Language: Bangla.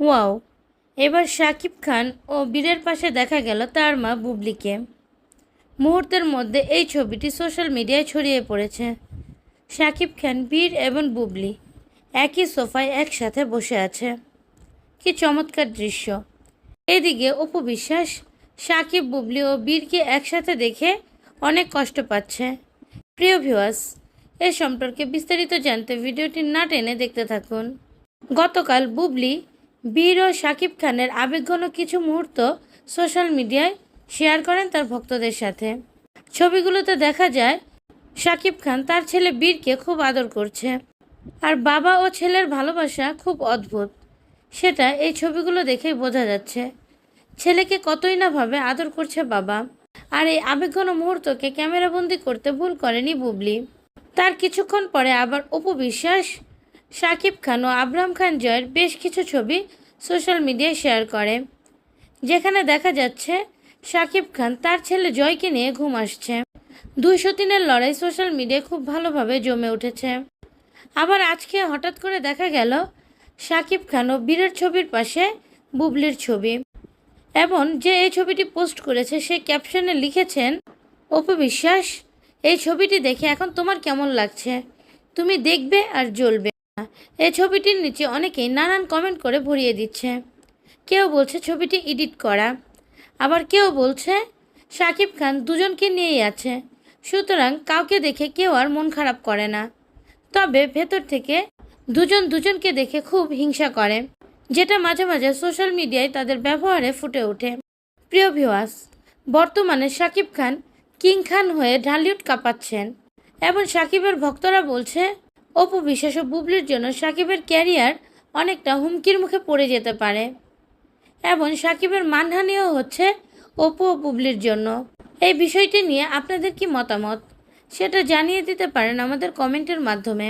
ওয়াও। এবার শাকিব খান ও বীরের পাশে দেখা গেল তার মা বুবলিকে। মুহূর্তের মধ্যে এই ছবিটি সোশ্যাল মিডিয়ায় ছড়িয়ে পড়েছে। শাকিব খান, বীর এবং বুবলি একই সোফায় একসাথে বসে আছে। কি চমৎকার দৃশ্য। এদিকে অপু বিশ্বাস, সাকিব, বুবলি ও বীরকে একসাথে দেখে অনেক কষ্ট পাচ্ছে। প্রিয় ভিউয়ার্স, এ সম্পর্কে বিস্তারিত জানতে ভিডিওটি না টেনে দেখতে থাকুন। গতকাল বুবলি বীর ও শাকিব খানের আবেগঘন কিছু মুহূর্ত সোশ্যাল মিডিয়ায় শেয়ার করেন তার ভক্তদের সাথে। ছবিগুলোতে দেখা যায় শাকিব খান তার ছেলে বীরকে খুব আদর করছে। আর বাবা ও ছেলের ভালোবাসা খুব অদ্ভুত। সেটা এই ছবিগুলো দেখেই বোঝা যাচ্ছে। ছেলেকে কতই না ভাবে আদর করছে বাবা। আর এই আবেগঘন মুহূর্তকে ক্যামেরাবন্দি করতে ভুল করেনি বুবলি। তার কিছুক্ষণ পরে আবার অপু বিশ্বাস শাকিব খান ও আবরাম খান জয়ের বেশ কিছু ছবি সোশ্যাল মিডিয়ায় শেয়ার করে, যেখানে দেখা যাচ্ছে শাকিব খান তার ছেলে জয়কে নিয়ে ঘুম আসছে। দুইশো তিনের লড়াই সোশ্যাল মিডিয়ায় খুব ভালোভাবে জমে উঠেছে। আবার আজকে হঠাৎ করে দেখা গেল শাকিব খান ও বীরের ছবির পাশে বুবলির ছবি। এবং যে এই ছবিটি পোস্ট করেছে, সে ক্যাপশনে লিখেছেন, অপু বিশ্বাস, এই ছবিটি দেখে এখন তোমার কেমন লাগছে? তুমি দেখবে আর জ্বলবে। এই ছবিটির নিচে অনেকেই নানান কমেন্ট করে ভরিয়ে দিচ্ছে। কেউ বলছে ছবিটি এডিট করা। আবার কেউ বলছে শাকিব খান দুজনকে নিয়েই আছে। সুতরাং কাউকে দেখে কেউ আর মন খারাপ করে না। তবে ভেতর থেকে দুজন দুজনকে দেখে খুব হিংসা করে, যেটা মাঝে মাঝে সোশ্যাল মিডিয়ায় তাদের ব্যবহারে ফুটে ওঠে। প্রিয় ভিওয়াস বর্তমানে শাকিব খান কিং খান হয়ে ঢালিউড কাঁপাচ্ছেন। এবং শাকিবের ভক্তরা বলছে অপু বিশ্বাস ও বুবলির জন্য সাকিবের ক্যারিয়ার অনেকটা হুমকির মুখে পড়ে যেতে পারে। এবং সাকিবের মানহানিও হচ্ছে অপু ও বুবলির জন্য। এই বিষয়টি নিয়ে আপনাদের কি মতামত? সেটা জানিয়ে দিতে পারেন আমাদের কমেন্টের মাধ্যমে।